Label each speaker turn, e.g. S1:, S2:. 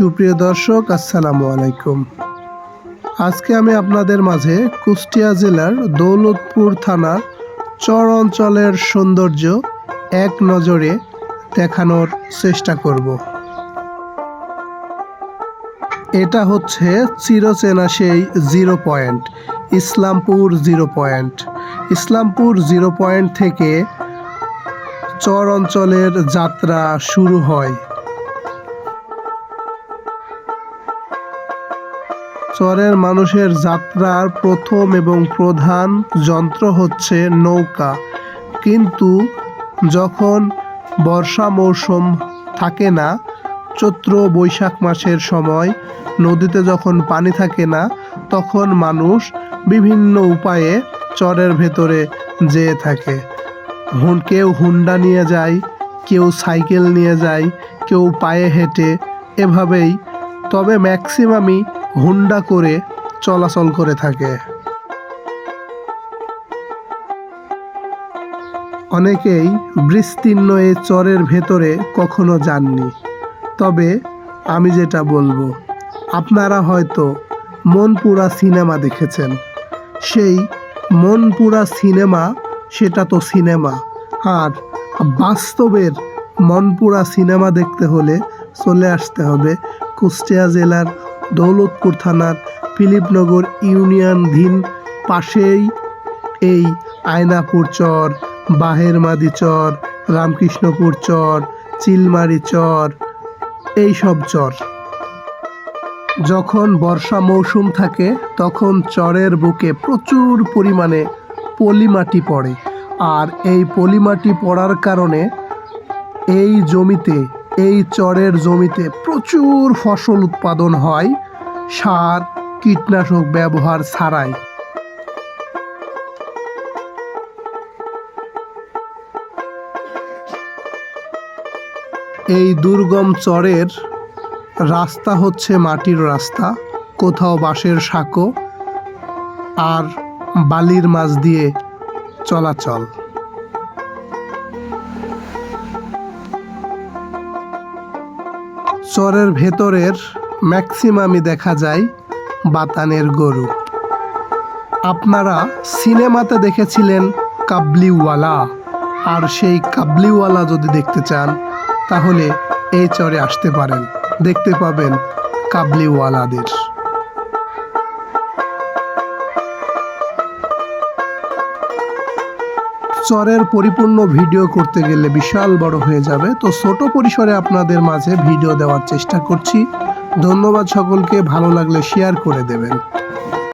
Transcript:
S1: সুপ্রিয় দর্শক, আসসালামু আলাইকুম। আজকে আমি আপনাদের মাঝে কুষ্টিয়া জেলার দৌলতপুর থানার চর অঞ্চলের সৌন্দর্য এক নজরে দেখানোর চেষ্টা করব। এটা হচ্ছে চিরচেনা সেই zero point, Islampur zero point. Islampur zero point থেকে চর অঞ্চলের যাত্রা শুরু হয়। চরের মানুষের যাত্রার প্রথম এবং প্রধান যন্ত্র হচ্ছে নৌকা। কিন্তু যখন বর্ষা মৌসুম থাকে না, চৈত্র, বৈশাখ মাসের সময় নদীতে যখন পানি থাকে না, তখন মানুষ বিভিন্ন উপায়ে চরের ভেতরে যেয়ে থাকে। কেউ হুন্ডা নিয়ে যায়, কেউ সাইকেল নিয়ে যায়, কেউ পায়ে হেঁটে, এভাবেই। তবে ম্যাক্সিমামই হুন্ডা করে চলাচল করে থাকে। অনেকেই বিস্তীর্ণ এই চরের ভেতরে কখনো যাননি। তবে আমি যেটা বলব, আপনারা হয়তো মনপুরা সিনেমা দেখেছেন। সেই মনপুরা সিনেমা, সেটা তো সিনেমা। আর বাস্তবের মনপুরা সিনেমা দেখতে হলে চলে আসতে হবে কুষ্টিয়া জেলার দৌলতপুর থানার ফিলিপনগর ইউনিয়নধীন পাশেই এই আয়নাপুর চর বাহের মাদি চর, রামকৃষ্ণপুর চর, চিলমারি চর, এই সব চর। যখন বর্ষা মৌসুম থাকে, তখন চরের বুকে প্রচুর পরিমাণে পলিমাটি পড়ে। আর এই পলিমাটি পড়ার কারণে এই জমিতে এই চরের জমিতে প্রচুর ফসল উৎপাদন হয়, সার, কীটনাশক ব্যবহার ছাড়াই। এই দুর্গম চরের রাস্তা হচ্ছে মাটির রাস্তা, কোথাও বাঁশের সাঁকো আর বালির মাছ দিয়ে চলাচল। চরের ভেতরের ম্যাক্সিমামই দেখা যায় বাতানের গরু। আপনারা সিনেমাতে দেখেছিলেন কাবলিওয়ালা। আর সেই কাবলিওয়ালা যদি দেখতে চান, তাহলে এই চরে আসতে পারেন। দেখতে পাবেন কাবলিওয়ালাদের। চরের পরিপূর্ণ ভিডিও করতে গেলে বিশাল বড় হয়ে যাবে। তো ছোট পরিসরে আপনাদের মাঝে ভিডিও দেওয়ার চেষ্টা করছি। ধন্যবাদ সকলকে, ভালো লাগলে শেয়ার করে দেবেন।